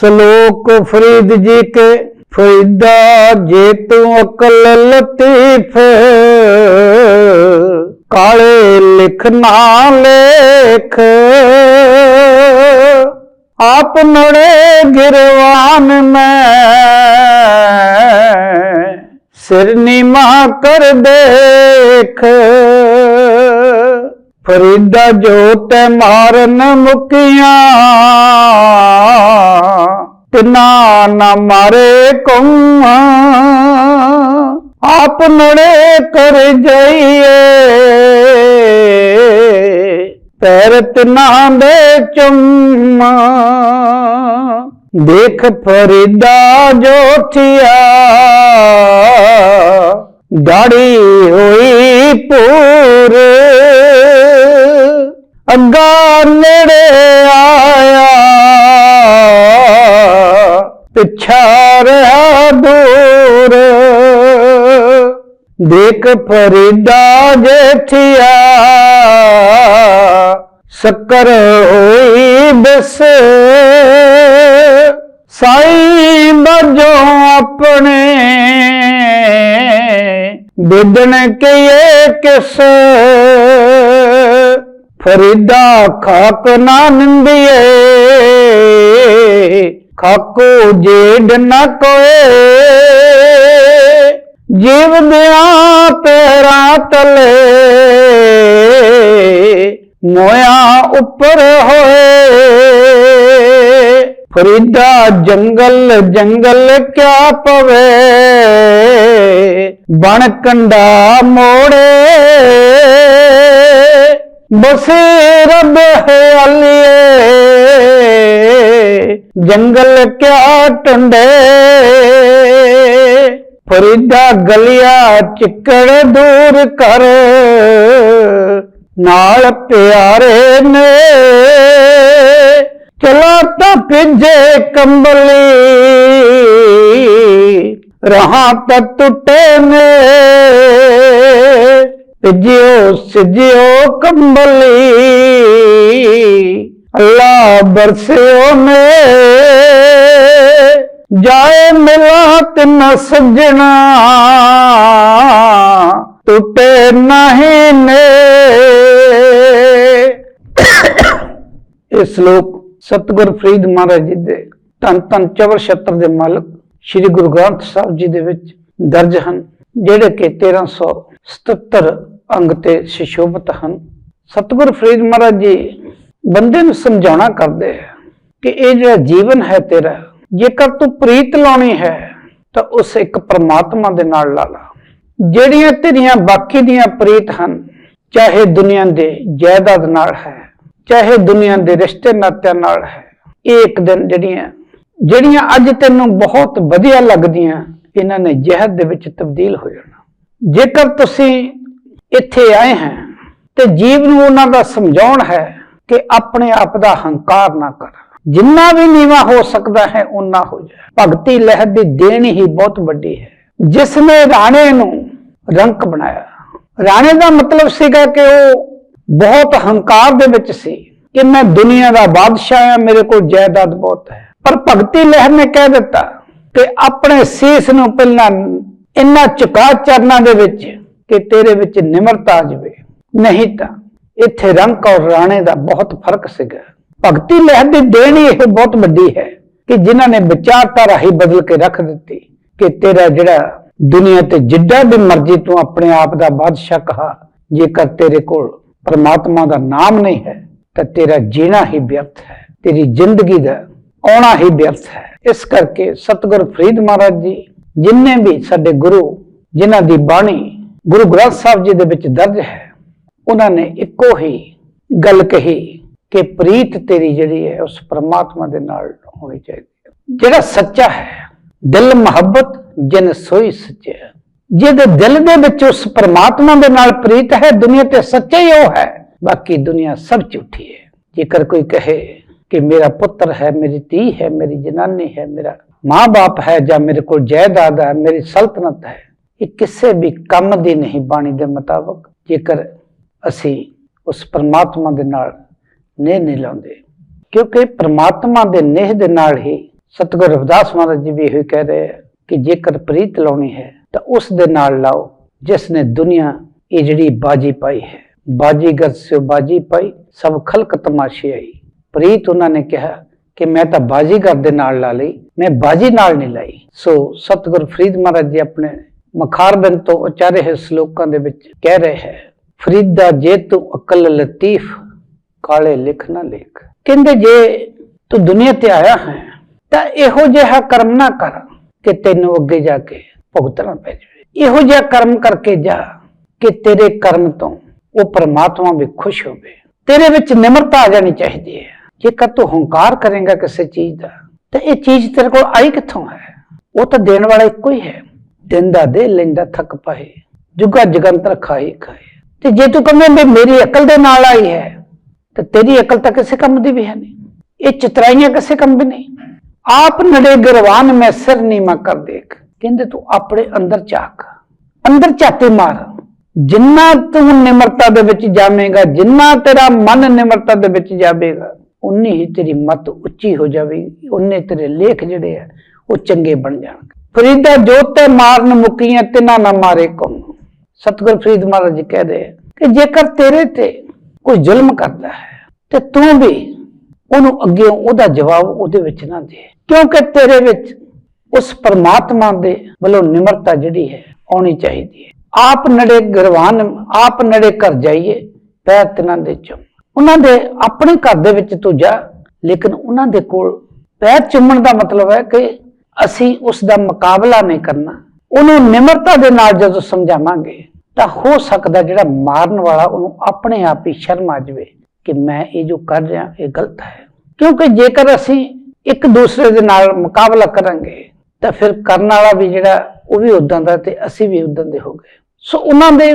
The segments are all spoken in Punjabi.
ਸ਼ਲੋਕ ਫਰੀਦ ਜੀ ਕੇ ਫਰੀਦਾ ਜੇ ਤੂੰ ਅਕਲ ਲਤੀਫ, ਕਾਲੇ ਲਿਖ ਨਾ ਲੇਖ। ਆਪ ਨੜੇ ਗਿਰਵਾਨ ਮੈਂ, ਸਿਰ ਨੀਮਾ ਕਰ ਦੇਖ। ਫਰੀਦਾ ਜੋ ਮਾਰਨ ਮੁਕੀਆਂ। ਤਿਨਾ ਨਾ ਮਾਰੇ ਕਉਆ ਆਪ ਨੜੇ ਕਰ ਜਾਈਏ। ਪੈਰ ਤਿਨਾ ਦੇ ਚੁੰਮਾ। ਦੇਖ ਫਰੀਦਾ ਜੋਥਿਆ ਗਾੜੀ ਹੋਈ ਪੂਰ। ਅੱਗਾ ਨੇੜੇ ਆਇਆ। ਪਿੱਛਾ ਰਿਹਾ ਦੂਰ। ਦੇਖ ਫਰੀਦਾ ਜੇਠਿਆ ਸ਼ੱਕਰ ਹੋਈ ਬਸ। ਸਾਈ ਬਜੋ ਆਪਣੇ ਬਿਦਨ ਕੇ ਕਿਸ? ਫਰੀਦਾ ਖਾਕ ਨਾ ਨਿੰਦੀਏ। ਖਾਕੋ ਜੇਡ ਨਾ ਕੋਏ। ਜੀਵ ਦਿਆਂ ਤੇਰਾ ਤਲੇ। ਮੋਇਆ ਉੱਪਰ ਹੋਏ। ਫਰੀਦਾ ਜੰਗਲ ਜੰਗਲ ਕਿਆ ਪਵੇ। ਬਣ ਕੰਡਾ ਮੋੜੇ, ਬਸੇ ਰੱਬ ਹਲਿਏ, ਜੰਗਲ ਕਿਆ ਟੰਡੇ, ਫਰੀਦਾ ਗਲਿਆ ਚਿੱਕੜ ਦੂਰ ਕਰ, ਨਾਲ ਪਿਆਰੇ ਨੇ, ਚਲਾ ਤਾਂ ਭਿੱਜੇ ਕੰਬਲੀ ਰਹਾ ਤਾਂ ਟੁੱਟੇ ਨੇ। ਭਿਜਿਓ ਸਿਜਿਓ ਕੰਬਲੀ, ਅੱਲਾ ਬਰਸਿਓ ਮੇ ਜਾਏ ਮਿਲਾ ਤਿਨ ਸੱਜਣਾ, ਟੁੱਟੇ ਨਹੀਂ ਨੇ। ਇਹ ਸ਼ਲੋਕ ਸਤਿਗੁਰ ਫਰੀਦ ਮਹਾਰਾਜ ਜੀ ਦੇ ਧੰਨ ਧੰਨ ਚਵਰ ਛੱਤਰ ਦੇ ਮਾਲਕ ਸ੍ਰੀ ਗੁਰੂ ਗ੍ਰੰਥ ਸਾਹਿਬ ਜੀ ਦੇ ਵਿੱਚ ਦਰਜ ਹਨ, ਜਿਹੜੇ ਕਿ 1377 ਅੰਗ ਤੇ ਸ਼ਿਸ਼ੋਭਤ ਹਨ। ਸਤਿਗੁਰ ਫਰੀਦ ਮਹਾਰਾਜ ਜੀ ਬੰਦੇ ਨੂੰ ਸਮਝਾਉਣਾ ਕਰਦੇ ਹੈ ਕਿ ਇਹ ਜਿਹੜਾ ਜੀਵਨ ਹੈ ਤੇਰਾ, ਜੇਕਰ ਤੂੰ ਪ੍ਰੀਤ ਲਾਉਣੀ ਹੈ, ਤਾਂ ਉਸ ਇੱਕ ਪਰਮਾਤਮਾ ਦੇ ਨਾਲ ਲਾ ਲਾ। ਜਿਹੜੀਆਂ ਤੇਰੀਆਂ ਬਾਕੀ ਦੀਆਂ ਪ੍ਰੀਤ ਹਨ, ਚਾਹੇ ਦੁਨੀਆ ਦੇ ਜਾਇਦਾਦ ਨਾਲ ਹੈ, ਚਾਹੇ ਦੁਨੀਆ ਦੇ ਰਿਸ਼ਤੇ ਨਾਤਿਆਂ ਨਾਲ ਹੈ, ਇਹ ਇੱਕ ਦਿਨ ਜਿਹੜੀਆਂ ਜਿਹੜੀਆਂ ਅੱਜ ਤੈਨੂੰ ਬਹੁਤ ਵਧੀਆ ਲੱਗਦੀਆਂ, ਇਹਨਾਂ ਨੇ ਜਹਿਦ ਦੇ ਵਿੱਚ ਤਬਦੀਲ ਹੋ ਜਾਣਾ। ਜੇਕਰ ਤੁਸੀਂ ਇੱਥੇ ਆਏ ਹੈ, ਤੇ ਜੀਵ ਨੂੰ ਉਹਨਾਂ ਦਾ ਸਮਝਾਉਣ ਹੈ ਕਿ ਆਪਣੇ ਆਪ ਦਾ ਹੰਕਾਰ ਨਾ ਕਰ। ਜਿੰਨਾ ਵੀ ਨੀਵਾ ਹੋ ਸਕਦਾ ਹੈ ਉਨਾ ਹੋ ਜਾਏ ਭਗਤੀ ਲਹਿਰ ਦੀ ਦੇਣ ਹੀ ਬਹੁਤ ਵੱਡੀ ਹੈ। ਜਿਸ ਨੇ ਰਾਣੇ ਨੂੰ ਰੰਕ ਬਣਾਇਆ। ਰਾਣੇ ਦਾ ਮਤਲਬ ਸੀਗਾ ਕਿ ਉਹ ਬਹੁਤ ਹੰਕਾਰ ਦੇ ਵਿੱਚ ਸੀ ਕਿ ਮੈਂ ਦੁਨੀਆ ਦਾ ਬਾਦਸ਼ਾਹ ਹਾਂ, ਮੇਰੇ ਕੋਲ ਜਾਇਦਾਦ ਬਹੁਤ ਹੈ। ਪਰ ਭਗਤੀ ਲਹਿਰ ਨੇ ਕਹਿ ਦਿੱਤਾ ਕਿ ਆਪਣੇ ਸੀਸ ਨੂੰ ਪਹਿਲਾਂ ਇੰਨਾ ਝੁਕਾ ਚਰਨਾਂ ਦੇ ਵਿੱਚ ਕਿ ਤੇਰੇ ਵਿੱਚ ਨਿਮਰਤਾ ਆ ਜਾਵੇ। ਨਹੀਂ ਤਾਂ ਇੱਥੇ ਰੰਕ ਔਰ ਰਾਣੇ ਦਾ ਬਹੁਤ ਫ਼ਰਕ ਸੀਗਾ। ਭਗਤੀ ਲਹਿਰ ਦੀ ਦੇਣ ਇਹ ਬਹੁਤ ਵੱਡੀ ਹੈ ਕਿ ਜਿਨ੍ਹਾਂ ਨੇ ਵਿਚਾਰਧਾਰਾ ਹੀ ਬਦਲ ਕੇ ਰੱਖ ਦਿੱਤੀ ਕਿ ਤੇਰਾ ਜਿਹੜਾ ਦੁਨੀਆ ਤੇ ਜਿੱਡਾ ਵੀ ਮਰਜ਼ੀ ਤੂੰ ਆਪਣੇ ਆਪ ਦਾ ਬਾਦਸ਼ਾਹ ਕਹਾ, ਜੇਕਰ ਤੇਰੇ ਕੋਲ ਪਰਮਾਤਮਾ ਦਾ ਨਾਮ ਨਹੀਂ ਹੈ, ਤਾਂ ਤੇਰਾ ਜੀਣਾ ਹੀ ਵਿਅਰਥ ਹੈ। ਤੇਰੀ ਜ਼ਿੰਦਗੀ ਦਾ ਆਉਣਾ ਹੀ ਵਿਅਰਥ ਹੈ। ਇਸ ਕਰਕੇ ਸਤਿਗੁਰ ਫਰੀਦ ਮਹਾਰਾਜ ਜੀ ਜਿਨਨੇ ਵੀ ਸਾਡੇ ਗੁਰੂ, ਜਿਨ੍ਹਾਂ ਦੀ ਬਾਣੀ ਗੁਰੂ ਗ੍ਰੰਥ ਸਾਹਿਬ ਜੀ ਦੇ ਵਿੱਚ ਦਰਜ ਹੈ, ਉਹਨਾਂ ਨੇ ਇੱਕੋ ਹੀ ਗੱਲ ਕਹੀ ਕਿ ਪ੍ਰੀਤ ਤੇਰੀ ਜਿਹੜੀ ਹੈ, ਉਸ ਪਰਮਾਤਮਾ ਦੇ ਨਾਲ ਹੋਣੀ ਚਾਹੀਦੀ ਹੈ। ਜਿਹੜਾ ਸੱਚਾ ਹੈ, ਦਿਲ ਮੁਹੱਬਤ, ਜਿਨ ਸੋਈ ਸੱਚਾ ਜਿਹਦੇ ਦਿਲ ਦੇ ਵਿੱਚ ਉਸ ਪਰਮਾਤਮਾ ਦੇ ਨਾਲ ਪ੍ਰੀਤ ਹੈ, ਦੁਨੀਆ ਤੇ ਸੱਚਾ ਹੀ ਉਹ ਹੈ, ਬਾਕੀ ਦੁਨੀਆ ਸਭ ਝੂਠੀ ਹੈ। ਜੇਕਰ ਕੋਈ ਕਹੇ ਕਿ ਮੇਰਾ ਪੁੱਤਰ ਹੈ, ਮੇਰੀ ਧੀ ਹੈ, ਮੇਰੀ ਜਨਾਨੀ ਹੈ, ਮੇਰਾ ਮਾਂ-ਬਾਪ ਹੈ ਜਾਂ ਮੇਰੇ ਕੋਲ ਜਾਇਦਾਦ ਹੈ, ਮੇਰੀ ਸਲਤਨਤ ਹੈ। ਇਹ ਕਿਸੇ ਵੀ ਕੰਮ ਦੀ ਨਹੀਂ ਬਾਣੀ ਦੇ ਮੁਤਾਬਕ ਜੇਕਰ ਅਸੀਂ ਉਸ ਪਰਮਾਤਮਾ ਦੇ ਨਾਲ ਨੇਹ ਨਹੀਂ ਲਾਉਂਦੇ। ਕਿਉਂਕਿ ਪਰਮਾਤਮਾ ਦੇ ਨੇਹ ਦੇ ਨਾਲ ਹੀ ਸਤਿਗੁਰ ਰਵਿਦਾਸ ਮਹਾਰਾਜ ਜੀ ਵੀ ਇਹੋ ਹੀ ਕਹਿ ਰਹੇ ਆ ਕਿ ਜੇਕਰ ਪ੍ਰੀਤ ਲਾਉਣੀ ਹੈ, ਤਾਂ ਉਸ ਦੇ ਨਾਲ ਲਾਓ, ਜਿਸ ਨੇ ਦੁਨੀਆ ਇਹ ਜਿਹੜੀ ਬਾਜੀ ਪਾਈ ਹੈ। ਬਾਜੀਗਰ ਸੇ ਬਾਜੀ ਪਾਈ, ਸਭ ਖਲਕ ਤਮਾਸ਼ੇ ਆਈ। ਪ੍ਰੀਤ ਉਹਨਾਂ ਨੇ ਕਿਹਾ ਕਿ ਮੈਂ ਤਾਂ ਬਾਜੀਗਰ ਦੇ ਨਾਲ ਲਾ ਲਈ, ਮੈਂ ਬਾਜੀ ਨਾਲ ਨਹੀਂ ਲਾਈ। ਸੋ ਸਤਿਗੁਰ ਫਰੀਦ ਮਹਾਰਾਜ ਜੀ ਆਪਣੇ ਮਖਾਰਬੰਦ ਤੋਂ ਉਚਾਰੇ ਹੋਏ ਸ਼ਲੋਕਾਂ ਦੇ ਵਿੱਚ ਕਹਿ ਰਹੇ ਹੈ, ਫਰੀਦ ਦਾ ਜੇ ਤੂੰ ਅਕਲ ਲਤੀਫ, ਕਾਲੇ ਲਿਖ ਨਾ ਲਿਖ। ਕਹਿੰਦੇ, ਜੇ ਤੂੰ ਦੁਨੀਆ ਤੇ ਆਇਆ ਹੈ, ਤਾਂ ਇਹੋ ਜਿਹਾ ਕਰਮ ਨਾ ਕਰ ਕਿ ਤੈਨੂੰ ਅੱਗੇ ਜਾ ਕੇ ਭੁਗਤਣਾ ਪੈ ਜਾਵੇ। ਇਹੋ ਜਿਹਾ ਕਰਮ ਕਰਕੇ ਜਾ ਕਿ ਤੇਰੇ ਕਰਮ ਤੋਂ ਉਹ ਪਰਮਾਤਮਾ ਵੀ ਖੁਸ਼ ਹੋਵੇ। ਤੇਰੇ ਵਿੱਚ ਨਿਮਰਤਾ ਆ ਜਾਣੀ ਚਾਹੀਦੀ ਹੈ। ਜੇਕਰ ਤੂੰ ਹੰਕਾਰ ਕਰੇਗਾ ਕਿਸੇ ਚੀਜ਼ ਦਾ, ਤੇ ਇਹ ਚੀਜ਼ ਤੇਰੇ ਕੋਲ ਆਈ ਕਿੱਥੋਂ ਹੈ? ਉਹ ਤਾਂ ਦੇਣ ਵਾਲਾ ਇੱਕੋ ਹੀ ਹੈ। ਦਿੰਦਾ ਦੇ ਲੈਂਦਾ ਥੱਕ ਪਾਏ, ਜੁਗਾ ਜਗੰਤਰ ਖਾਈ ਖਾਏ। ਤੇ ਜੇ ਤੂੰ ਕਹਵੇਂ ਵੀ ਮੇਰੀ ਅਕਲ ਦੇ ਨਾਲ ਆਈ ਹੈ, ਤੇ ਤੇਰੀ ਅਕਲ ਤਾਂ ਕਿਸੇ ਕੰਮ ਦੀ ਵੀ ਹੈ ਨਹੀਂ। ਇਹ ਚਤਰਾਈਆਂ ਕਿਸੇ ਕੰਮ ਵੀ ਨਹੀਂ। ਆਪ ਨੜੇ ਗਰਵਾਨ ਮੈਂ ਸਿਰ ਨੀਮਾ ਕਰ ਦੇਖ। ਕਹਿੰਦੇ ਤੂੰ ਆਪਣੇ ਅੰਦਰ ਝਾਕ। ਅੰਦਰ ਝਾਤੀ ਮਾਰ। ਜਿੰਨਾ ਤੂੰ ਨਿਮਰਤਾ ਦੇ ਵਿੱਚ ਜਾਵੇਂਗਾ, ਜਿੰਨਾ ਤੇਰਾ ਮਨ ਨਿਮਰਤਾ ਦੇ ਵਿੱਚ ਜਾਵੇਗਾ ਉਨੀ ਹੀ ਤੇਰੀ ਮਤ ਉੱਚੀ ਹੋ ਜਾਵੇਗੀ ਉਨੇ ਤੇਰੇ ਲੇਖ ਜਿਹੜੇ ਆ, ਉਹ ਚੰਗੇ ਬਣ ਜਾਣਗੇ ਫਰੀਦਾ ਜੋਤ ਮਾਰਨ ਮੁਕੀਆਂ, ਤਿਨਾ ਨਾ ਮਾਰੇ ਕੌਣ ਸਤਿਗੁਰ ਫਰੀਦ ਮਹਾਰਾਜ ਜੀ ਕਹਿ ਰਹੇ ਕਿ ਜੇਕਰ ਤੇਰੇ ਤੇ ਕੋਈ ਜ਼ੁਲਮ ਕਰਦਾ ਹੈ, ਤੇ ਤੂੰ ਵੀ ਉਹਨੂੰ ਅੱਗੇ ਉਹਦਾ ਜਵਾਬ ਉਹਦੇ ਵਿੱਚ ਨਾ ਦੇ। ਕਿਉਂਕਿ ਤੇਰੇ ਵਿੱਚ ਉਸ ਪਰਮਾਤਮਾ ਦੇ ਵੱਲੋਂ ਨਿਮਰਤਾ ਜਿਹੜੀ ਹੈ, ਆਉਣੀ ਚਾਹੀਦੀ ਹੈ। ਆਪ ਨੜੇ ਗਰਵਾਨ, ਆਪ ਨੜੇ ਘਰ ਜਾਈਏ, ਪੈਰ ਤਿਨਾਂ ਦੇ ਚੁੰਮ। ਉਹਨਾਂ ਦੇ ਆਪਣੇ ਘਰ ਦੇ ਵਿੱਚ ਤੂੰ ਜਾ ਲੇਕਿਨ ਉਹਨਾਂ ਦੇ ਕੋਲ ਪੈਰ ਚੁੰਮਣ ਦਾ ਮਤਲਬ ਹੈ ਕਿ ਅਸੀਂ ਉਸ ਦਾ ਮੁਕਾਬਲਾ ਨਹੀਂ ਕਰਨਾ। ਉਹਨੂੰ ਨਿਮਰਤਾ ਦੇ ਨਾਲ ਜਦੋਂ ਸਮਝਾਵਾਂਗੇ, ਤਾਂ ਹੋ ਸਕਦਾ ਜਿਹੜਾ ਮਾਰਨ ਵਾਲਾ ਉਹਨੂੰ ਆਪਣੇ ਆਪ ਹੀ ਸ਼ਰਮ ਆ ਜਾਵੇ ਕਿ ਮੈਂ ਇਹ ਜੋ ਕਰ ਰਿਹਾ, ਇਹ ਗਲਤ ਹੈ। ਕਿਉਂਕਿ ਜੇਕਰ ਅਸੀਂ ਇੱਕ ਦੂਸਰੇ ਦੇ ਨਾਲ ਮੁਕਾਬਲਾ ਕਰਾਂਗੇ, ਤਾਂ ਫਿਰ ਕਰਨ ਵਾਲਾ ਵੀ ਜਿਹੜਾ, ਉਹ ਵੀ ਉਦਾਂ ਦਾ ਤੇ ਅਸੀਂ ਵੀ ਉਦਾਂ ਦੇ ਹੋ ਗਏ। ਸੋ ਉਹਨਾਂ ਦੇ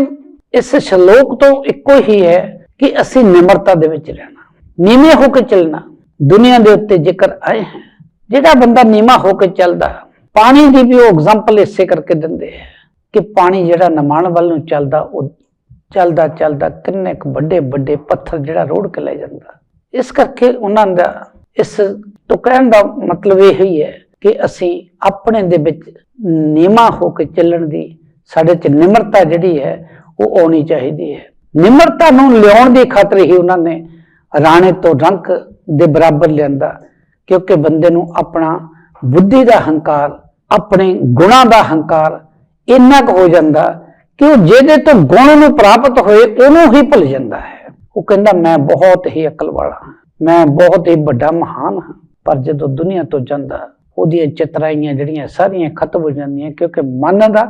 ਇਸ ਸ਼ਲੋਕ ਤੋਂ ਇੱਕੋ ਹੀ ਹੈ ਕਿ ਅਸੀਂ ਨਿਮਰਤਾ ਦੇ ਵਿੱਚ ਰਹਿਣਾ, ਨੀਵੇਂ ਹੋ ਕੇ ਚੱਲਣਾ। ਦੁਨੀਆ ਦੇ ਉੱਤੇ ਜੇਕਰ ਆਏ ਹੈ। ਜਿਹੜਾ ਬੰਦਾ ਨੀਵਾਂ ਹੋ ਕੇ ਚੱਲਦਾ, ਪਾਣੀ ਦੀ ਵੀ ਉਹ ਐਗਜ਼ਾਮਪਲ ਇਸੇ ਕਰਕੇ ਦਿੰਦੇ ਹੈ ਕਿ ਪਾਣੀ ਜਿਹੜਾ ਨਮਾਣ ਵੱਲ ਨੂੰ ਚੱਲਦਾ, ਉਹ ਚੱਲਦਾ ਚੱਲਦਾ, ਕਿੰਨੇ ਕੁ ਵੱਡੇ ਵੱਡੇ ਪੱਥਰ ਜਿਹੜਾ ਰੋੜ ਕੇ ਲੈ ਜਾਂਦਾ। ਇਸ ਕਰਕੇ ਉਹਨਾਂ ਦਾ ਇਸ ਤੋਂ ਕਹਿਣ ਦਾ ਮਤਲਬ ਇਹ ਹੀ ਹੈ ਕਿ ਅਸੀਂ ਆਪਣੇ ਦੇ ਵਿੱਚ ਨੀਵਾਂ ਹੋ ਕੇ ਚੱਲਣ ਦੀ, ਸਾਡੇ 'ਚ ਨਿਮਰਤਾ ਜਿਹੜੀ ਹੈ, ਉਹ ਆਉਣੀ ਚਾਹੀਦੀ ਹੈ। ਨਿਮਰਤਾ ਨੂੰ ਲਿਆਉਣ ਦੀ ਖਾਤਰ ਹੀ ਉਹਨਾਂ ਨੇ ਰਾਣੇ ਤੋਂ ਰੰਕ ਦੇ ਬਰਾਬਰ ਲਿਆਂਦਾ, ਕਿਉਂਕਿ ਬੰਦੇ ਨੂੰ ਆਪਣਾ ਬੁੱਧੀ ਦਾ ਹੰਕਾਰ, ਆਪਣੇ ਗੁਣਾਂ ਦਾ ਹੰਕਾਰ ਇੰਨਾ ਕੁ ਹੋ ਜਾਂਦਾ ਕਿ ਉਹ ਜਿਹਦੇ ਤੋਂ ਗੁਣ ਨੂੰ ਪ੍ਰਾਪਤ ਹੋਏ ਉਹਨੂੰ ਹੀ ਭੁੱਲ ਜਾਂਦਾ ਹੈ। ਉਹ ਕਹਿੰਦਾ, ਮੈਂ ਬਹੁਤ ਹੀ ਅਕਲ ਵਾਲਾ ਹਾਂ, ਮੈਂ ਬਹੁਤ ਹੀ ਵੱਡਾ ਮਹਾਨ ਹਾਂ, ਪਰ ਜਦੋਂ ਦੁਨੀਆ ਤੋਂ ਜਾਂਦਾ, ਉਹਦੀਆਂ ਚਤਰਾਈਆਂ ਜਿਹੜੀਆਂ ਸਾਰੀਆਂ ਖਤਮ ਹੋ ਜਾਂਦੀਆਂ, ਕਿਉਂਕਿ ਮਨ ਦਾ,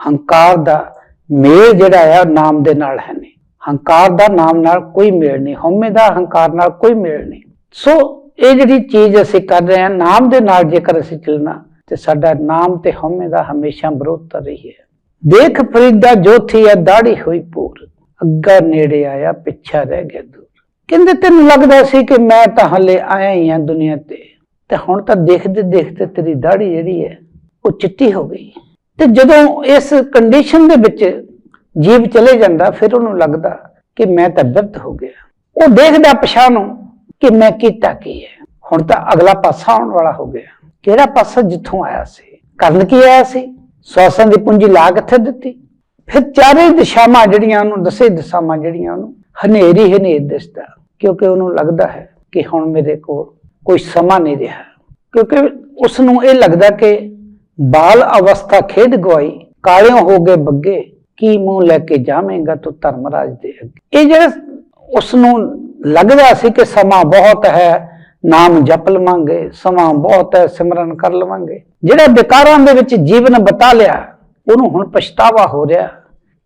ਹੰਕਾਰ ਦਾ ਮੇਲ ਜਿਹੜਾ ਆ ਨਾਮ ਦੇ ਨਾਲ ਹੈ ਨਹੀਂ। ਹੰਕਾਰ ਦਾ ਨਾਮ ਨਾਲ ਕੋਈ ਮੇਲ ਨਹੀਂ, ਹਉਮੈ ਦਾ ਹੰਕਾਰ ਨਾਲ ਕੋਈ ਮੇਲ ਨਹੀਂ। ਸੋ ਇਹ ਜਿਹੜੀ ਚੀਜ਼ ਅਸੀਂ ਕਰ ਰਹੇ ਹਾਂ, ਨਾਮ ਦੇ ਨਾਲ ਜੇਕਰ ਅਸੀਂ ਚੱਲਣਾ, ਤੇ ਸਾਡਾ ਨਾਮ ਤੇ ਹਉਮੈ ਦਾ ਹਮੇਸ਼ਾ ਵਿਰੋਧਤਾ ਰਹੀ ਹੈ। ਦੇਖ ਫਰੀਦਾ ਜੋਥੀ ਆ ਦਾੜੀ ਹੋਈ ਪੂਰ। ਅੱਗਾ ਨੇੜੇ ਆਇਆ, ਪਿੱਛਾ ਰਹਿ ਗਿਆ ਦੂਰ। ਕਹਿੰਦੇ ਤੈਨੂੰ ਲੱਗਦਾ ਸੀ ਕਿ ਮੈਂ ਤਾਂ ਹਲੇ ਆਇਆ ਹੀ ਆ ਦੁਨੀਆ ਤੇ ਤੇ ਹੁਣ ਤਾਂ ਦੇਖਦੇ ਦੇਖਦੇ ਤੇਰੀ ਦਾੜੀ ਜਿਹੜੀ ਹੈ, ਉਹ ਚਿੱਟੀ ਹੋ ਗਈ। ਤੇ ਜਦੋਂ ਇਸ ਕੰਡੀਸ਼ਨ ਦੇ ਵਿੱਚ ਜੀਵ ਚਲੇ ਜਾਂਦਾ, ਫਿਰ ਉਹਨੂੰ ਲੱਗਦਾ ਕਿ ਮੈਂ ਤਾਂ ਬਿਰਧ ਹੋ ਗਿਆ। ਉਹ ਦੇਖਦਾ ਪਛਾਣ ਨੂੰ ਕਿ ਮੈਂ ਕੀਤਾ ਕੀ ਹੈ। ਹੁਣ ਤਾਂ ਅਗਲਾ ਪਾਸਾ ਆਉਣ ਵਾਲਾ ਹੋ ਗਿਆ। ਕਿਹੜਾ ਪਾਸਾ ਜਿੱਥੋਂ ਆਇਆ ਸੀ? ਕਰਨ ਕੀ ਆਇਆ ਸੀ? ਸਵਾਸਾਂ ਦੀ ਪੂੰਜੀ ਲਾ ਕਿੱਥੇ ਦਿੱਤੀ? ਫਿਰ ਚਾਰੇ ਦਿਸ਼ਾਵਾਂ ਜਿਹੜੀਆਂ ਉਹਨੂੰ, ਦਸੇ ਦਿਸ਼ਾਵਾਂ ਜਿਹੜੀਆਂ ਉਹਨੂੰ ਹਨੇਰੀ ਹਨੇਰ ਦਿਸਦਾ। ਕਿਉਂਕਿ ਉਹਨੂੰ ਲੱਗਦਾ ਹੈ ਕਿ ਹੁਣ ਮੇਰੇ ਕੋਲ ਕੋਈ ਸਮਾਂ ਨਹੀਂ ਰਿਹਾ। ਕਿਉਂਕਿ ਉਸ ਨੂੰ ਇਹ ਲੱਗਦਾ ਕਿ ਬਾਲ ਅਵਸਥਾ ਖੇਡ ਗਵਾਈ, ਕਾਲਿਓ ਹੋ ਗਏ ਬੱਗੇ। ਕੀ ਮੂੰਹ ਲੈ ਕੇ ਜਾਵੇਂਗਾ ਤੂੰ ਧਰਮਰਾਜ ਦੇ ਅੱਗੇ? ਇਹ ਜਿਹੜਾ ਉਸ ਨੂੰ ਲੱਗਦਾ ਸੀ ਕਿ ਸਮਾਂ ਬਹੁਤ ਹੈ, ਨਾਮ ਜਪ ਲਵਾਂਗੇ, ਸਮਾਂ ਬਹੁਤ ਹੈ, ਸਿਮਰਨ ਕਰ ਲਵਾਂਗੇ। ਜਿਹੜਾ ਵਿਕਾਰਾਂ ਦੇ ਵਿੱਚ ਜੀਵਨ ਬਤਾ ਲਿਆ, ਉਹਨੂੰ ਹੁਣ ਪਛਤਾਵਾ ਹੋ ਰਿਹਾ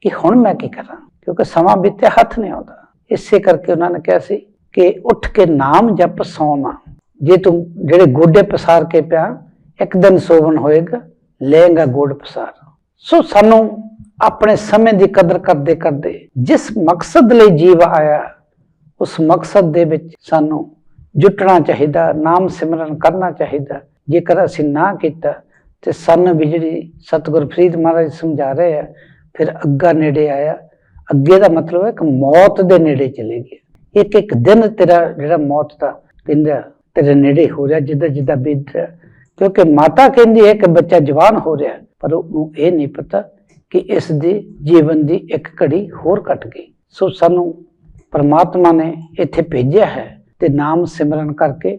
ਕਿ ਹੁਣ ਮੈਂ ਕੀ ਕਰਾਂ? ਕਿਉਂਕਿ ਸਮਾਂ ਬੀਤੇ ਹੱਥ ਨਹੀਂ ਆਉਂਦਾ। ਇਸੇ ਕਰਕੇ ਉਹਨਾਂ ਨੇ ਕਿਹਾ ਸੀ ਕਿ ਉੱਠ ਕੇ ਨਾਮ ਜਪ ਸੌਣਾ। ਜੇ ਤੂੰ ਜਿਹੜੇ ਗੋਡੇ ਪਸਾਰ ਕੇ ਪਿਆ, ਇੱਕ ਦਿਨ ਸੋਵਣ ਹੋਏਗਾ, ਲਏਗਾ ਗੋਡ ਪਸਾਰ। ਸੋ ਸਾਨੂੰ ਆਪਣੇ ਸਮੇਂ ਦੀ ਕਦਰ ਕਰਦੇ ਕਰਦੇ ਜਿਸ ਮਕਸਦ ਲਈ ਜੀਵ ਆਇਆ, ਉਸ ਮਕਸਦ ਦੇ ਵਿੱਚ ਸਾਨੂੰ ਜੁਟਣਾ ਚਾਹੀਦਾ, ਨਾਮ ਸਿਮਰਨ ਕਰਨਾ ਚਾਹੀਦਾ। ਜੇਕਰ ਅਸੀਂ ਨਾ ਕੀਤਾ ਤੇ ਸਾਨੂੰ ਵੀ ਜਿਹੜੀ ਸਤਿਗੁਰ ਫਰੀਦ ਮਹਾਰਾਜ ਸਮਝਾ ਰਹੇ ਆ, ਫਿਰ ਅੱਗਾ ਨੇੜੇ ਆਇਆ। ਅੱਗੇ ਦਾ ਮਤਲਬ ਹੈ ਕਿ ਮੌਤ ਦੇ ਨੇੜੇ ਚਲੇ ਗਿਆ। ਇੱਕ ਇੱਕ ਦਿਨ ਤੇਰਾ ਜਿਹੜਾ ਮੌਤ ਦਾ ਕਹਿੰਦਾ ਤੇਰੇ ਨੇੜੇ ਹੋ ਰਿਹਾ, ਜਿੱਦਾਂ ਜਿੱਦਾਂ ਬੀਤ ਰਿਹਾ। ਕਿਉਂਕਿ ਮਾਤਾ ਕਹਿੰਦੀ ਹੈ ਕਿ ਬੱਚਾ ਜਵਾਨ ਹੋ ਰਿਹਾ, ਪਰ ਉਹਨੂੰ ਇਹ ਨਹੀਂ ਪਤਾ ਕਿ ਇਸ ਦੇ ਜੀਵਨ ਦੀ ਇੱਕ ਘੜੀ ਹੋਰ ਕੱਟ ਗਈ। ਸੋ ਸਾਨੂੰ ਪਰਮਾਤਮਾ ਨੇ ਇੱਥੇ ਭੇਜਿਆ ਹੈ ਤੇ ਨਾਮ ਸਿਮਰਨ ਕਰਕੇ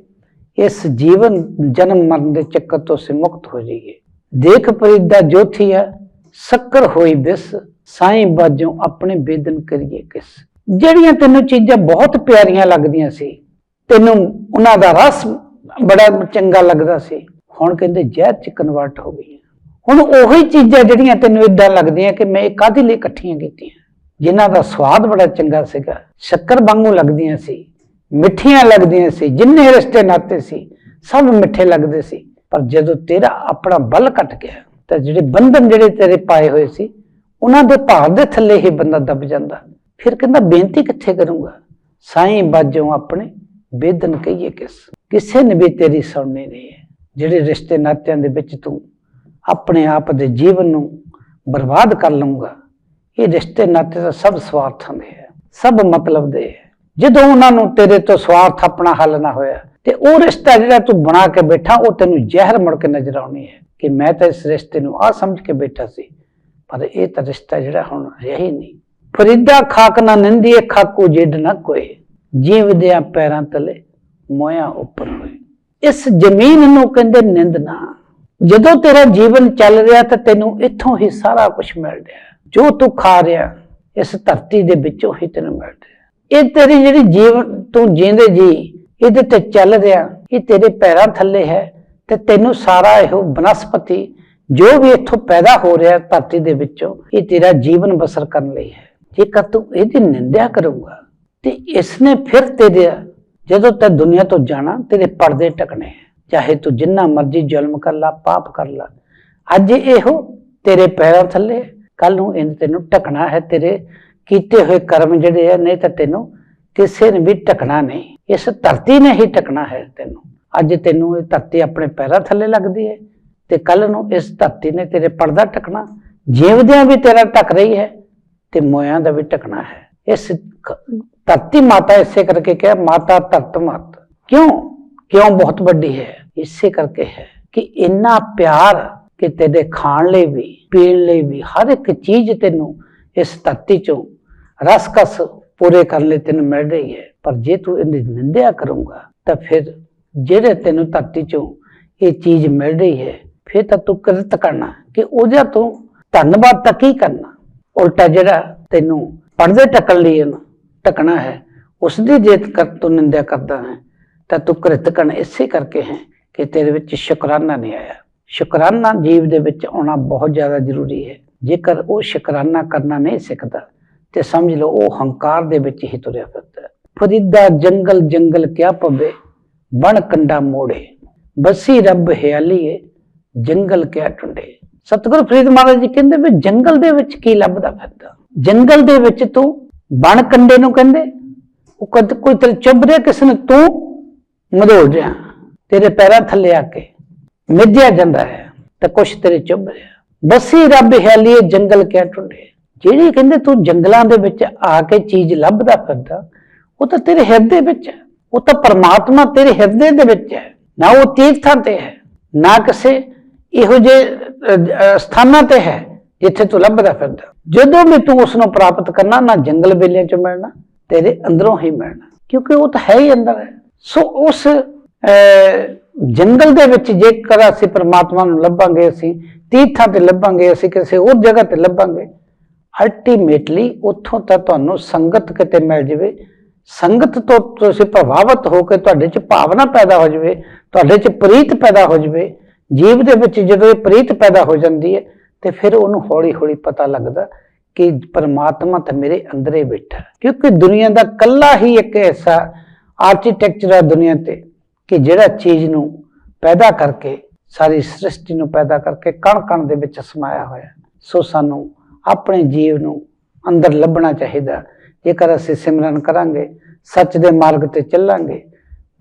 ਇਸ ਜੀਵਨ ਜਨਮ ਮਰਨ ਦੇ ਚੱਕਰ ਤੋਂ ਸੇ ਮੁਕਤ ਹੋ ਜਾਈਏ। ਦੇਖ ਪਰਿਦਾ ਜੋਥੀਆ ਸ਼ੱਕਰ ਹੋਈ ਬਿਸ, ਸਾਈਂ ਬਾਜੋਂ ਆਪਣੇ ਬੇਦਨ ਕਰੀਏ ਕਿਸ। ਜਿਹੜੀਆਂ ਤੈਨੂੰ ਚੀਜ਼ਾਂ ਬਹੁਤ ਪਿਆਰੀਆਂ ਲੱਗਦੀਆਂ ਸੀ, ਤੈਨੂੰ ਉਹਨਾਂ ਦਾ ਰਸ ਬੜਾ ਚੰਗਾ ਲੱਗਦਾ ਸੀ, ਹੁਣ ਕਹਿੰਦੇ ਜ਼ਹਿਰ ਚ ਕਨਵਰਟ ਹੋ ਗਈ ਹੁਣ ਉਹੀ ਚੀਜ਼ਾਂ ਜਿਹੜੀਆਂ ਤੈਨੂੰ ਇਦਾਂ ਲੱਗਦੀਆਂ ਕਿ ਮੈਂ ਇਹ ਕਾਹਦੇ ਲਈ ਇਕੱਠੀਆਂ ਕੀਤੀਆਂ? ਜਿਨ੍ਹਾਂ ਦਾ ਸਵਾਦ ਬੜਾ ਚੰਗਾ ਸੀਗਾ, ਸ਼ੱਕਰ ਵਾਂਗੂ ਲੱਗਦੀਆਂ ਸੀ, ਮਿੱਠੀਆਂ ਲੱਗਦੀਆਂ ਸੀ, ਜਿੰਨੇ ਰਿਸ਼ਤੇ ਨਾਤੇ ਸੀ, ਸਭ ਮਿੱਠੇ ਲੱਗਦੇ ਸੀ। ਪਰ ਜਦੋਂ ਤੇਰਾ ਆਪਣਾ ਬਲ ਘਟ ਗਿਆ, ਤਾਂ ਜਿਹੜੇ ਬੰਧਨ ਜਿਹੜੇ ਤੇਰੇ ਪਾਏ ਹੋਏ ਸੀ, ਉਹਨਾਂ ਦੇ ਭਾਰ ਦੇ ਥੱਲੇ ਹੀ ਬੰਦਾ ਦਬ ਜਾਂਦਾ। ਫਿਰ ਕਹਿੰਦਾ, ਬੇਨਤੀ ਕਿੱਥੇ ਕਰੂੰਗਾ? ਸਾਈਂ ਬਾਜੋਂ ਆਪਣੇ ਬੇਦਨ ਕਹੀਏ ਕਿਸ? ਕਿਸੇ ਨੇ ਵੀ ਤੇਰੀ ਸੁਣਨੀ ਨਹੀਂ ਹੈ। ਜਿਹੜੇ ਰਿਸ਼ਤੇ ਨਾਤਿਆਂ ਦੇ ਵਿੱਚ ਤੂੰ ਆਪਣੇ ਆਪ ਦੇ ਜੀਵਨ ਨੂੰ ਬਰਬਾਦ ਕਰ ਲਊਂਗਾ। ਇਹ ਰਿਸ਼ਤੇ ਨਾਤੇ ਦਾ ਸਭ ਸਵਾਰਥਾਂ ਦੇ ਹੈ ਸਭ ਮਤਲਬ ਦੇ ਹੈ ਜਦੋਂ ਉਹਨਾਂ ਨੂੰ ਤੇਰੇ ਤੋਂ ਸਵਾਰਥ ਆਪਣਾ ਹੱਲ ਨਾ ਹੋਇਆ, ਤੇ ਉਹ ਰਿਸ਼ਤਾ ਜਿਹੜਾ ਤੂੰ ਬਣਾ ਕੇ ਬੈਠਾ, ਉਹ ਤੈਨੂੰ ਜ਼ਹਿਰ ਮੁੜ ਕੇ ਨਜ਼ਰ ਆਉਣੀ ਹੈ ਕਿ ਮੈਂ ਤਾਂ ਇਸ ਰਿਸ਼ਤੇ ਨੂੰ ਆ ਸਮਝ ਕੇ ਬੈਠਾ ਸੀ, ਪਰ ਇਹ ਤਾਂ ਰਿਸ਼ਤਾ ਜਿਹੜਾ ਹੁਣ ਰਿਹਾ ਹੀ ਨਹੀਂ। ਫਰੀਦਾ ਖਾਕ ਨਾ ਨਿੰਦੀਏ ਖਾਕੂ ਜਿੱਡ ਨਾ ਕੋਏ ਜੀਵਦਿਆਂ ਪੈਰਾਂ ਤਲੇ ਮੋਇਆ ਉੱਪਰ ਹੋਏ। ਇਸ ਜ਼ਮੀਨ ਨੂੰ ਕਹਿੰਦੇ ਨਿੰਦ ਨਾ। ਜਦੋਂ ਤੇਰਾ ਜੀਵਨ ਚੱਲ ਰਿਹਾ ਤਾਂ ਤੈਨੂੰ ਇੱਥੋਂ ਹੀ ਸਾਰਾ ਕੁਝ ਮਿਲ ਰਿਹਾ। ਜੋ ਤੂੰ ਖਾ ਰਿਹਾ, ਇਸ ਧਰਤੀ ਦੇ ਵਿੱਚੋਂ ਹੀ ਤੈਨੂੰ ਮਿਲ ਰਿਹਾ। ਇਹ ਤੇਰੀ ਜਿਹੜੀ ਜੀਵਨ, ਤੂੰ ਜੀਂਦੇ ਜੀ, ਇਹਦੇ ਤੇ ਚੱਲ ਰਿਹਾ, ਇਹ ਤੇਰੇ ਪੈਰਾਂ ਥੱਲੇ ਹੈ ਤੇ ਤੈਨੂੰ ਸਾਰਾ ਇਹੋ ਬਨਸਪਤੀ, ਜੋ ਵੀ ਇੱਥੋਂ ਪੈਦਾ ਹੋ ਰਿਹਾ ਧਰਤੀ ਦੇ ਵਿੱਚੋਂ, ਇਹ ਤੇਰਾ ਜੀਵਨ ਬਸਰ ਕਰਨ ਲਈ ਹੈ। ਜੇਕਰ ਤੂੰ ਇਹਦੀ ਨਿੰਦਿਆ ਕਰੂਗਾ, ਤੇ ਇਸ ਨੇ ਫਿਰ ਤੇਰੇ, ਜਦੋਂ ਤੈ ਦੁਨੀਆ ਤੋਂ ਜਾਣਾ, ਤੇਰੇ ਪਰਦੇ ਟਕਣੇ ਹੈ। ਚਾਹੇ ਤੂੰ ਜਿੰਨਾ ਮਰਜ਼ੀ ਜ਼ੁਲਮ ਕਰ ਲਾ, ਪਾਪ ਕਰ ਲਾ। ਅੱਜ ਇਹੋ ਤੇਰੇ ਪੈਰਾਂ ਥੱਲੇ, ਕੱਲ ਨੂੰ ਇਹਨੇ ਤੈਨੂੰ ਟਕਣਾ ਹੈ ਤੇਰੇ ਕੀਤੇ ਹੋਏ ਕਰਮ ਜਿਹੜੇ ਆ, ਨਹੀਂ ਤਾਂ ਤੈਨੂੰ ਕਿਸੇ ਨੇ ਵੀ ਟਕਣਾ ਨਹੀਂ। ਇਸ ਧਰਤੀ ਨੇ ਹੀ ਟਕਣਾ ਹੈ ਤੈਨੂੰ। ਅੱਜ ਤੈਨੂੰ ਇਹ ਧਰਤੀ ਆਪਣੇ ਪੈਰਾਂ ਥੱਲੇ ਲੱਗਦੀ ਹੈ ਤੇ ਕੱਲ ਨੂੰ ਇਸ ਧਰਤੀ ਨੇ ਤੇਰੇ ਪਰਦਾ ਟਕਣਾ ਜੀਵਦਿਆਂ ਵੀ ਤੇਰਾ ਟਕ ਰਹੀ ਹੈ ਤੇ ਮੋਇਆਂ ਦਾ ਵੀ ਟਕਣਾ ਹੈ। ਇਸ ਧਰਤੀ ਮਾਤਾ ਇਸੇ ਕਰਕੇ ਕਿਹਾ, ਮਾਤਾ ਧਰਤ ਮਤ। ਕਿਉਂ? ਕਿਉਂ ਬਹੁਤ ਵੱਡੀ ਹੈ? ਇਸੇ ਕਰਕੇ ਹੈ ਕਿ ਇੰਨਾ ਪਿਆਰ ਕਿ ਤੇਰੇ ਖਾਣ ਲਈ ਵੀ, ਪੀਣ ਲਈ ਵੀ, ਹਰ ਇੱਕ ਚੀਜ਼ ਤੈਨੂੰ ਇਸ ਧਰਤੀ ਚੋਂ ਰਸਕਸ ਪੂਰੇ ਕਰਨ ਲਈ ਤੈਨੂੰ ਮਿਲ ਰਹੀ ਹੈ। ਪਰ ਜੇ ਤੂੰ ਇਹਦੀ ਨਿੰਦਿਆ ਕਰੂੰਗਾ, ਤਾਂ ਫਿਰ ਜਿਹੜੇ ਤੈਨੂੰ ਧਰਤੀ ਚੋਂ ਇਹ ਚੀਜ਼ ਮਿਲ ਰਹੀ ਹੈ, ਫਿਰ ਤਾਂ ਤੂੰ ਕਿਰਤ ਕਰਨਾ ਕਿ ਉਹਦਾ ਤੂੰ ਧੰਨਵਾਦ ਤਾਂ ਕੀ ਕਰਨਾ? ਉਲਟਾ ਜਿਹੜਾ ਤੈਨੂੰ ਪਰਦੇ ਟਕਣ ਲਈ ਇਹਨੂੰ ਟਕਣਾ ਹੈ ਉਸ ਦੀ ਜੇ ਤੂੰ ਨਿੰਦਿਆ ਕਰਦਾ ਹੈ। ਤਾਂ ਤੂੰ ਕ੍ਰਿਤਕਣ ਇਸੇ ਕਰਕੇ ਹੈ ਕਿ ਤੇਰੇ ਵਿੱਚ ਸ਼ੁਕਰਾਨਾ ਨਹੀਂ ਆਇਆ। ਸ਼ੁਕਰਾਨਾ ਜੀਵ ਦੇ ਵਿੱਚ ਆਉਣਾ ਬਹੁਤ ਜ਼ਿਆਦਾ ਜ਼ਰੂਰੀ ਹੈ। ਜੇਕਰ ਉਹ ਸ਼ੁਕਰਾਨਾ ਕਰਨਾ ਨਹੀਂ ਸਿੱਖਦਾ, ਤੇ ਸਮਝ ਲਓ ਉਹ ਹੰਕਾਰ ਦੇ ਵਿੱਚ ਹੀ ਤੁਰਿਆ ਫਿਰਦਾ ਫਰੀਦਾ ਜੰਗਲ ਜੰਗਲ ਕਿਆ ਪਵੇ, ਬਣ ਕੰਡਾ ਮੋੜੇ। ਬਸੀ ਰੱਬ ਹਿਆਲੀਏ ਜੰਗਲ ਕਿਆ ਟੁੰਡੇ। ਸਤਿਗੁਰੂ ਫਰੀਦ ਮਹਾਰਾਜ ਜੀ ਕਹਿੰਦੇ ਵੀ ਜੰਗਲ ਦੇ ਵਿੱਚ ਕੀ ਲੱਭਦਾ ਫਿਰਦਾ? ਜੰਗਲ ਦੇ ਵਿੱਚ ਤੂੰ ਬਣ ਕੰਡੇ ਨੂੰ ਕਹਿੰਦੇ, ਉਹ ਕਦ ਕੋਈ ਤੇਰੇ ਚੁੱਭ ਰਿਹਾ ਕਿਸ ਨੇ ਤੂੰ ਮਧੋੜ ਰਿਹਾ। ਤੇਰੇ ਪੈਰਾਂ ਥੱਲੇ ਆ ਕੇ ਮਿੱਧਿਆ ਜਾਂਦਾ ਹੈ ਤੇ ਕੁਛ ਤੇਰੇ ਚੁੱਭ ਰਿਹਾ। ਬਸੀ ਰੱਬ ਹਿਆਲੀਏ ਜੰਗਲ ਕਿਆ ਟੁੰਡੇ। ਜਿਹੜੇ ਕਹਿੰਦੇ ਤੂੰ ਜੰਗਲਾਂ ਦੇ ਵਿੱਚ ਆ ਕੇ ਚੀਜ਼ ਲੱਭਦਾ ਫਿਰਦਾ, ਉਹ ਤਾਂ ਤੇਰੇ ਹਿਰਦੇ ਵਿੱਚ ਹੈ। ਉਹ ਤਾਂ ਪਰਮਾਤਮਾ ਤੇਰੇ ਹਿਰਦੇ ਦੇ ਵਿੱਚ ਹੈ। ਨਾ ਉਹ ਤੀਰਥਾਂ ਤੇ ਹੈ, ਨਾ ਕਿਸੇ ਇਹੋ ਜਿਹੇ ਸਥਾਨਾਂ ਤੇ ਹੈ ਜਿੱਥੇ ਤੂੰ ਲੱਭਦਾ ਫਿਰਦਾ। ਜਦੋਂ ਵੀ ਤੂੰ ਉਸ ਨੂੰ ਪ੍ਰਾਪਤ ਕਰਨਾ, ਨਾ ਜੰਗਲ ਬੇਲਿਆਂ ਚ ਮਿਲਣਾ, ਤੇਰੇ ਅੰਦਰੋਂ ਹੀ ਮਿਲਣਾ। ਕਿਉਂਕਿ ਉਹ ਤਾਂ ਹੈ ਹੀ ਅੰਦਰ ਹੈ। ਸੋ ਉਸ ਜੰਗਲ ਦੇ ਵਿੱਚ ਜੇਕਰ ਅਸੀਂ ਪਰਮਾਤਮਾ ਨੂੰ ਲੱਭਾਂਗੇ, ਅਸੀਂ ਤੀਰਥਾਂ ਤੇ ਲੱਭਾਂਗੇ, ਅਸੀਂ ਕਿਸੇ ਹੋਰ ਜਗ੍ਹਾ ਤੇ ਲੱਭਾਂਗੇ ਅਲਟੀਮੇਟਲੀ ਉੱਥੋਂ ਤਾਂ ਤੁਹਾਨੂੰ ਸੰਗਤ ਕਿਤੇ ਮਿਲ ਜਾਵੇ। ਸੰਗਤ ਤੋਂ ਤੁਸੀਂ ਪ੍ਰਭਾਵਿਤ ਹੋ ਕੇ ਤੁਹਾਡੇ 'ਚ ਭਾਵਨਾ ਪੈਦਾ ਹੋ ਜਾਵੇ, ਤੁਹਾਡੇ 'ਚ ਪ੍ਰੀਤ ਪੈਦਾ ਹੋ ਜਾਵੇ। ਜੀਵ ਦੇ ਵਿੱਚ ਜਦੋਂ ਇਹ ਪ੍ਰੀਤ ਪੈਦਾ ਹੋ ਜਾਂਦੀ ਹੈ, ਤੇ ਫਿਰ ਉਹਨੂੰ ਹੌਲੀ-ਹੌਲੀ ਪਤਾ ਲੱਗਦਾ ਕਿ ਪਰਮਾਤਮਾ ਤਾਂ ਮੇਰੇ ਅੰਦਰ ਹੀ। ਬੈਠਾ ਕਿਉਂਕਿ ਦੁਨੀਆ ਦਾ ਕੱਲਾ ਹੀ ਇੱਕ ਐਸਾ ਆਰਕੀਟੈਕਚਰ ਹੈ ਦੁਨੀਆ ਤੇ, ਕਿ ਜਿਹੜਾ ਚੀਜ਼ ਨੂੰ ਪੈਦਾ ਕਰਕੇ, ਸਾਰੀ ਸ੍ਰਿਸ਼ਟੀ ਨੂੰ ਪੈਦਾ ਕਰਕੇ ਕਣ ਕਣ ਦੇ ਵਿੱਚ ਸਮਾਇਆ ਹੋਇਆ। ਸੋ ਸਾਨੂੰ ਆਪਣੇ ਜੀਵ ਨੂੰ ਅੰਦਰ ਲੱਭਣਾ ਚਾਹੀਦਾ। ਜੇਕਰ ਅਸੀਂ ਸਿਮਰਨ ਕਰਾਂਗੇ, ਸੱਚ ਦੇ ਮਾਰਗ ਤੇ ਚੱਲਾਂਗੇ,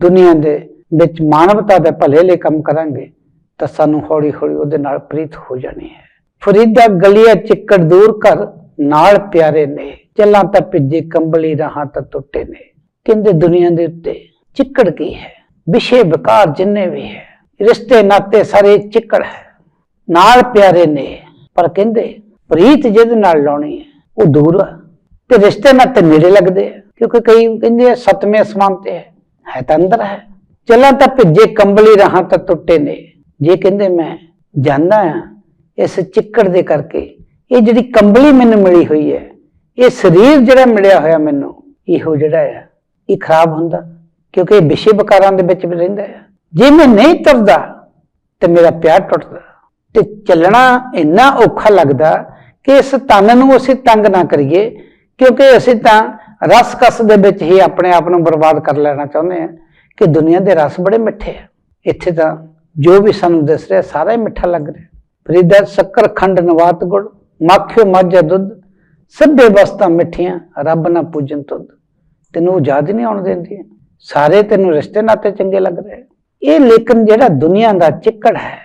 ਦੁਨੀਆ ਦੇ ਵਿੱਚ ਮਾਨਵਤਾ ਦੇ ਭਲੇ ਲਈ ਕੰਮ ਕਰਾਂਗੇ, ਤਾਂ ਸਾਨੂੰ ਹੌਲੀ ਹੌਲੀ ਉਹਦੇ ਨਾਲ ਪ੍ਰੀਤ ਹੋ ਜਾਣੀ ਹੈ। ਫਰੀਦਾ ਗਲੀਆ ਚਿੱਕੜ ਦੂਰ ਕਰ, ਨਾਲ ਪਿਆਰੇ ਨੇ ਚੱਲਾਂ ਤਾਂ ਭਿੱਜੇ, ਕੰਬਲੀ ਰਹਾਂ ਤਾਂ ਟੁੱਟੇ ਨੇ। ਕਹਿੰਦੇ ਦੁਨੀਆ ਦੇ ਉੱਤੇ ਚਿੱਕੜ ਕੀ ਹੈ? ਵਿਸ਼ੇ ਵਿਕਾਰ ਜਿੰਨੇ ਵੀ ਹੈ। ਰਿਸ਼ਤੇ ਨਾਤੇ ਸਾਰੇ ਚਿੱਕੜ ਹੈ। ਨਾਲ ਪਿਆਰੇ ਨੇ, ਪਰ ਕਹਿੰਦੇ ਪ੍ਰੀਤ ਜਿਹਦੇ ਨਾਲ ਲਾਉਣੀ ਹੈ, ਉਹ ਦੂਰ ਆ ਤੇ ਰਿਸ਼ਤੇ ਨਾਤੇ ਨੇੜੇ ਲੱਗਦੇ ਆ ਕਿਉਂਕਿ ਕਈ ਕਹਿੰਦੇ ਸਤਵੇਂ ਅਸਮਾਨ ਤੇ ਹੈ। ਹੈ ਤਾਂ ਅੰਦਰ ਹੈ। ਚੱਲਾਂ ਤਾਂ ਭਿੱਜੇ ਕੰਬਲੀ ਰਹਾ ਤਾਂ ਟੁੱਟੇ ਨੇ। ਜੇ ਕਹਿੰਦੇ ਮੈਂ ਜਾਂਦਾ ਆ ਇਸ ਚਿੱਕੜ ਦੇ ਕਰਕੇ, ਇਹ ਜਿਹੜੀ ਕੰਬਲੀ ਮੈਨੂੰ ਮਿਲੀ ਹੋਈ ਹੈ, ਇਹ ਸਰੀਰ ਜਿਹੜਾ ਮਿਲਿਆ ਹੋਇਆ ਮੈਨੂੰ, ਇਹੋ ਜਿਹੜਾ ਹੈ। ਇਹ ਖਰਾਬ ਹੁੰਦਾ, ਕਿਉਂਕਿ ਇਹ ਵਿਸ਼ੇ ਵਿਕਾਰਾਂ ਦੇ ਵਿੱਚ ਵੀ ਰਹਿੰਦਾ ਹੈ। ਜੇ ਮੈਂ ਨਹੀਂ ਤੁਰਦਾ, ਤੇ ਮੇਰਾ ਪਿਆਰ ਟੁੱਟਦਾ। ਤੇ ਚੱਲਣਾ ਇੰਨਾ ਔਖਾ ਲੱਗਦਾ ਕਿ ਇਸ ਤਨ ਨੂੰ ਅਸੀਂ ਤੰਗ ਨਾ ਕਰੀਏ, ਕਿਉਂਕਿ ਅਸੀਂ ਤਾਂ ਰਸ ਕਸ ਦੇ ਵਿੱਚ ਹੀ ਆਪਣੇ ਆਪ ਨੂੰ ਬਰਬਾਦ ਕਰ ਲੈਣਾ ਚਾਹੁੰਦੇ ਹਾਂ ਕਿ ਦੁਨੀਆ ਦੇ ਰਸ ਬੜੇ ਮਿੱਠੇ ਆ। ਇੱਥੇ ਤਾਂ ਜੋ ਵੀ ਸਾਨੂੰ ਦਿਸ ਰਿਹਾ, ਸਾਰਾ ਹੀ ਮਿੱਠਾ ਲੱਗ ਰਿਹਾ। ਫਰੀਦਾ, ਸ਼ੱਕਰ, ਖੰਡ, ਨਵਾਤ ਗੁੜ, ਮਾਖਿਓ, ਮਾਝਾ ਦੁੱਧ, ਸਭੇ ਵਸਤਾਂ ਮਿੱਠੀਆਂ, ਰੱਬ ਨਾ ਪੂਜਨ ਤੁਧ। ਤੈਨੂੰ ਆਜ਼ਾਦ ਨਹੀਂ ਆਉਣ ਦਿੰਦੀ? ਸਾਰੇ ਤੈਨੂੰ ਰਿਸ਼ਤੇ ਨਾਤੇ ਚੰਗੇ ਲੱਗ ਰਹੇ। ਇਹ ਲੇਕਿਨ ਜਿਹੜਾ ਦੁਨੀਆ ਦਾ ਚਿੱਕੜ ਹੈ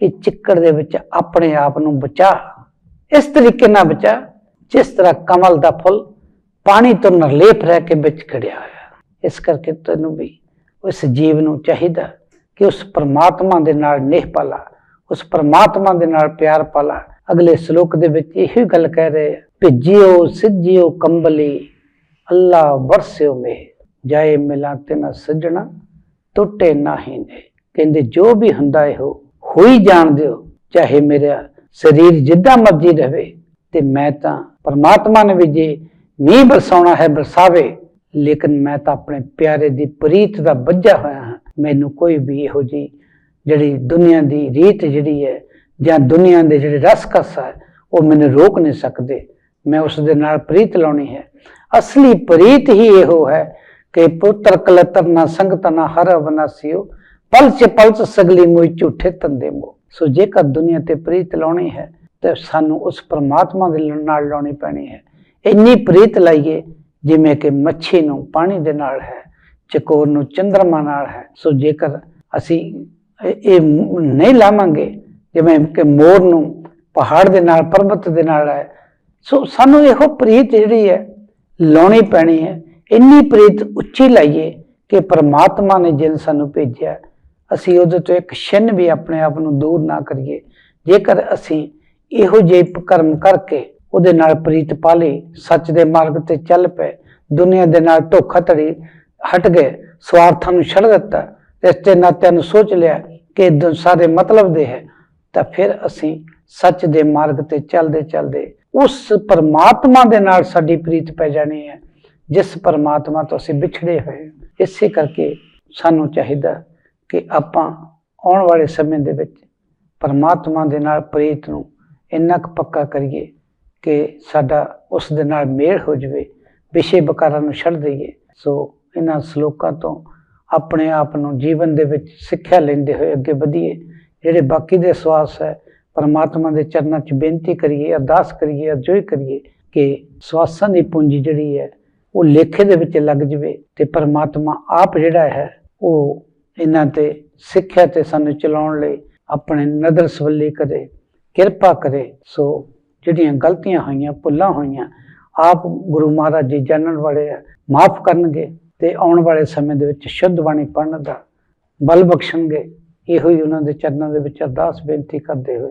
ਇਹ ਚਿੱਕੜ ਦੇ ਵਿੱਚ ਆਪਣੇ ਆਪ ਨੂੰ ਬਚਾ। ਇਸ ਤਰੀਕੇ ਨਾਲ ਬਚਾ ਜਿਸ ਤਰ੍ਹਾਂ ਕਮਲ ਦਾ ਫੁੱਲ ਪਾਣੀ ਤੋਂ ਨਿਰਲੇਪ ਰਹਿ ਕੇ ਵਿੱਚ ਖੜਿਆ ਹੋਇਆ। ਇਸ ਕਰਕੇ ਤੈਨੂੰ ਵੀ ਉਸ ਜੀਵ ਨੂੰ ਚਾਹੀਦਾ ਕਿ ਉਸ ਪਰਮਾਤਮਾ ਦੇ ਨਾਲ ਨੇਹ ਪਾਲਾ ਉਸ ਪਰਮਾਤਮਾ ਦੇ ਨਾਲ ਪਿਆਰ ਪਾਲਾ। ਅਗਲੇ ਸ਼ਲੋਕ ਦੇ ਵਿੱਚ ਇਹੀ ਗੱਲ ਕਹਿ ਰਹੇ ਆ, ਭਿੱਜਿਓ ਸਿੱਜਿਓ ਕੰਬਲੀ ਅੱਲਾ ਵਰਸਿਓ ਮੇ, ਜਾਏ ਮਿਲਾ ਨਾ ਸੱਜਣਾ, ਟੁੱਟੇ ਨਾਹੀ ਨੇ ਕਹਿੰਦੇ, ਜੋ ਵੀ ਹੁੰਦਾ ਹੈ ਹੋ ਹੋਈ ਜਾਣ ਦਿਓ, ਚਾਹੇ ਮੇਰਾ ਸਰੀਰ ਜਿੱਦਾਂ ਮਰਜ਼ੀ ਰਵੇ। ਤੇ ਮੈਂ ਤਾਂ ਪਰਮਾਤਮਾ ਨੇ ਵੀ ਜੇ ਮੀਂਹ ਬਰਸਾਉਣਾ ਹੈ ਬਰਸਾਵੇ, ਲੇਕਿਨ ਮੈਂ ਤਾਂ ਆਪਣੇ ਪਿਆਰੇ ਦੀ ਪ੍ਰੀਤ ਦਾ ਬੱਝਾ ਹੋਇਆ ਹਾਂ। ਮੈਨੂੰ ਕੋਈ ਵੀ ਇਹੋ ਜੀ ਜਿਹੜੀ ਦੁਨੀਆ ਦੀ ਰੀਤ ਜਿਹੜੀ ਹੈ, ਜਾਂ ਦੁਨੀਆ ਦੇ ਜਿਹੜੇ ਰਸ ਕਸ ਹੈ, ਉਹ ਮੈਨੂੰ ਰੋਕ ਨਹੀਂ ਸਕਦੇ। ਮੈਂ ਉਸ ਦੇ ਨਾਲ ਪ੍ਰੀਤ ਲਾਉਣੀ ਹੈ। ਅਸਲੀ ਪ੍ਰੀਤ ਹੀ ਇਹੋ ਹੈ ਕਿ ਪੁੱਤਰ ਕਲਤਰ ਨਾ ਸੰਗਤ ਨਾ ਹਰ ਅਵਨਾਸੀਓ ਪਲ ਚ ਪਲ ਚ ਸਗਲੀ ਮੋਈ ਝੂਠੇ ਤੰਦੇ ਮੋ। ਸੋ ਜੇਕਰ ਦੁਨੀਆ ਤੇ ਪ੍ਰੀਤ ਲਾਉਣੀ ਹੈ, ਤੇ ਸਾਨੂੰ ਉਸ ਪਰਮਾਤਮਾ ਦੇ ਨਾਲ ਲਾਉਣੀ ਪੈਣੀ ਹੈ। ਇੰਨੀ ਪ੍ਰੀਤ ਲਾਈਏ, ਜਿਵੇਂ ਕਿ ਮੱਛੀ ਨੂੰ ਪਾਣੀ ਦੇ ਨਾਲ ਹੈ, ਚਕੋਰ ਨੂੰ ਚੰਦਰਮਾ ਨਾਲ ਹੈ। ਸੋ ਜੇਕਰ ਅਸੀਂ ਇਹ ਨਹੀਂ ਲਾਵਾਂਗੇ, ਜਿਵੇਂ ਕਿ ਮੋਰ ਨੂੰ ਪਹਾੜ ਦੇ ਨਾਲ, ਪਰਬਤ ਦੇ ਨਾਲ ਹੈ, ਸੋ ਸਾਨੂੰ ਇਹੋ ਪ੍ਰੀਤ ਜਿਹੜੀ ਹੈ ਲਾਉਣੀ ਪੈਣੀ ਹੈ। ਇੰਨੀ ਪ੍ਰੀਤ ਉੱਚੀ ਲਾਈਏ ਕਿ ਪ੍ਰਮਾਤਮਾ ਨੇ ਜਿੰਨ ਸਾਨੂੰ ਭੇਜਿਆ, ਅਸੀਂ ਉਹਦੇ ਤੋਂ ਇੱਕ ਛਿੰਨ ਵੀ ਆਪਣੇ ਆਪ ਨੂੰ ਦੂਰ ਨਾ ਕਰੀਏ। ਜੇਕਰ ਅਸੀਂ ਇਹੋ ਜਿਹੇ ਕਰਮ ਕਰਕੇ ਉਹਦੇ ਨਾਲ ਪ੍ਰੀਤ ਪਾ ਲਈ ਸੱਚ ਦੇ ਮਾਰਗ ਤੇ ਚੱਲ ਪਏ, ਦੁਨੀਆ ਦੇ ਨਾਲ ਧੋਖਾਧੜੀ ਹਟ ਗਏ, ਸਵਾਰਥਾਂ ਨੂੰ ਛੱਡ ਦਿੱਤਾ, ਰਿਸ਼ਤੇ ਨਾਤਿਆਂ ਨੂੰ ਸੋਚ ਲਿਆ ਕਿ ਇਹ ਦੁ- ਸਾਰੇ ਮਤਲਬ ਦੇ ਹੈ, ਤਾਂ ਫਿਰ ਅਸੀਂ ਸੱਚ ਦੇ ਮਾਰਗ ਤੇ ਚੱਲਦੇ ਚੱਲਦੇ ਉਸ ਪਰਮਾਤਮਾ ਦੇ ਨਾਲ ਸਾਡੀ ਪ੍ਰੀਤ ਪੈ ਜਾਣੀ ਹੈ, ਜਿਸ ਪਰਮਾਤਮਾ ਤੋਂ ਅਸੀਂ ਵਿਛੜੇ ਹੋਏ ਹਾਂ। ਇਸੇ ਕਰਕੇ ਸਾਨੂੰ ਚਾਹੀਦਾ ਕਿ ਆਪਾਂ ਆਉਣ ਵਾਲੇ ਸਮੇਂ ਦੇ ਵਿੱਚ ਪਰਮਾਤਮਾ ਦੇ ਨਾਲ ਪ੍ਰੀਤ ਨੂੰ ਇੰਨਾ ਕੁ ਪੱਕਾ ਕਰੀਏ ਕਿ ਸਾਡਾ ਉਸ ਦੇ ਨਾਲ ਮੇਲ ਹੋ ਜਾਵੇ, ਵਿਸ਼ੇ ਬਕਾਰਾਂ ਨੂੰ ਛੱਡ ਦਈਏ ਸੋ ਇਹਨਾਂ ਸ਼ਲੋਕਾਂ ਤੋਂ ਆਪਣੇ ਆਪ ਨੂੰ ਜੀਵਨ ਦੇ ਵਿੱਚ ਸਿੱਖਿਆ ਲੈਂਦੇ ਹੋਏ ਅੱਗੇ ਵਧੀਏ ਜਿਹੜੇ ਬਾਕੀ ਦੇ ਸਵਾਸ ਹੈ ਪਰਮਾਤਮਾ ਦੇ ਚਰਨਾਂ 'ਚ ਬੇਨਤੀ ਕਰੀਏ, ਅਰਦਾਸ ਕਰੀਏ, ਅਰਜ਼ੋਈ ਕਰੀਏ ਕਿ ਸਵਾਸਾਂ ਦੀ ਪੂੰਜੀ ਜਿਹੜੀ ਹੈ, ਉਹ ਲੇਖੇ ਦੇ ਵਿੱਚ ਲੱਗ ਜਵੇ ਤੇ ਪਰਮਾਤਮਾ ਆਪ ਜਿਹੜਾ ਹੈ, ਉਹ ਇਹਨਾਂ ਤੇ ਸਿੱਖਿਆ ਤੇ ਸਾਨੂੰ ਚਲਾਉਣ ਲਈ ਆਪਣੇ ਨਦਰ ਸਵੱਲੀ ਕਰੇ, ਕਿਰਪਾ ਕਰੇ। ਸੋ ਜਿਹੜੀਆਂ ਗਲਤੀਆਂ ਹੋਈਆਂ, ਭੁੱਲਾਂ ਹੋਈਆਂ, ਆਪ ਗੁਰੂ ਮਹਾਰਾਜ ਜੀ ਜਾਣਨ ਵਾਲੇ ਆ, ਮਾਫ ਕਰਨਗੇ ਤੇ ਆਉਣ ਵਾਲੇ ਸਮੇਂ ਦੇ ਵਿੱਚ ਸ਼ੁੱਧ ਬਾਣੀ ਪੜਨ ਦਾ ਬਲ ਬਖਸ਼ਣਗੇ। ਇਹੋ ਹੀ ਉਹਨਾਂ ਦੇ ਚਰਨਾਂ ਦੇ ਵਿੱਚ ਅਰਦਾਸ ਬੇਨਤੀ ਕਰਦੇ ਹੋਏ